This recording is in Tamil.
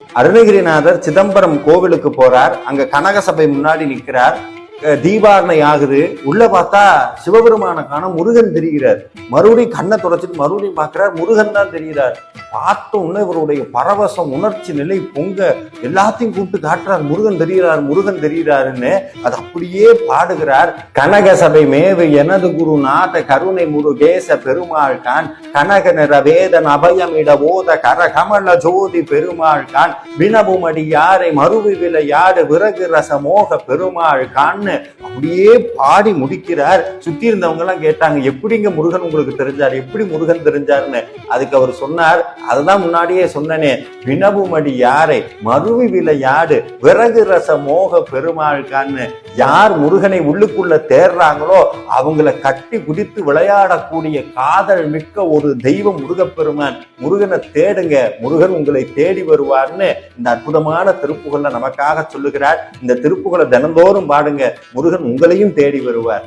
அருணகிரிநாதர் சிதம்பரம் கோவிலுக்கு போறார். அங்க கனகசபை முன்னாடி நிற்கிறார் தீபாரணை ஆகுது உள்ள பார்த்தா சிவபெருமான காண முருகன் தெரிகிறார். மறுபடியும் கண்ணை தொடச்சிட்டு மறுபடியும் பார்க்கிறார் முருகன் தான் தெரிகிறார். பார்த்த உடனே இவருடைய பரவசம் உணர்ச்சி நிலை பொங்க எல்லாத்தையும் கூப்பிட்டு காட்டுறார். முருகன் தெரிகிறார் முருகன் தெரிகிறாருன்னு அது அப்படியே பாடுகிறார். கனக சபை மேவு எனது குரு நாத கருணை முருகேச பெருமாள் கான் கனக நிற வேதன் அபயமிட போத கரகமல ஜோதி பெருமாள் கான் வினவுமடி யாரை மறுவி விளையாடு விறகு ரச மோக பெருமாள் கான்னு அப்படியே பாடி முடிக்கிறார். சுத்தி இருந்தவங்க எல்லாம் கேட்டாங்க எப்படிங்க முருகன் உங்களுக்கு தெரிஞ்சார்? எப்படி முருகன் தெரிஞ்சாருன்னு? அதுக்கு அவர் சொன்னார். அதுதான் முன்னாடியே சொன்னனே வினவுமடி யாரை? மறுவி விளையாடு விறகு ரச மோக பெருமாளுக்கான்னு யார் முருகனை உள்ளுக்குள்ள தேடுறாங்களோ அவங்கள கட்டி குடித்து விளையாடக்கூடிய காதல் மிக்க ஒரு தெய்வம் முருகப்பெருமான். முருகனை தேடுங்க முருகன் உங்களை தேடி வருவார்னு இந்த அற்புதமான திருப்புகள்ல நமக்காக சொல்லுகிறார். இந்த திருப்புகளை தினந்தோறும் பாடுங்க. முருகன் உங்களையும் தேடி வருவார்.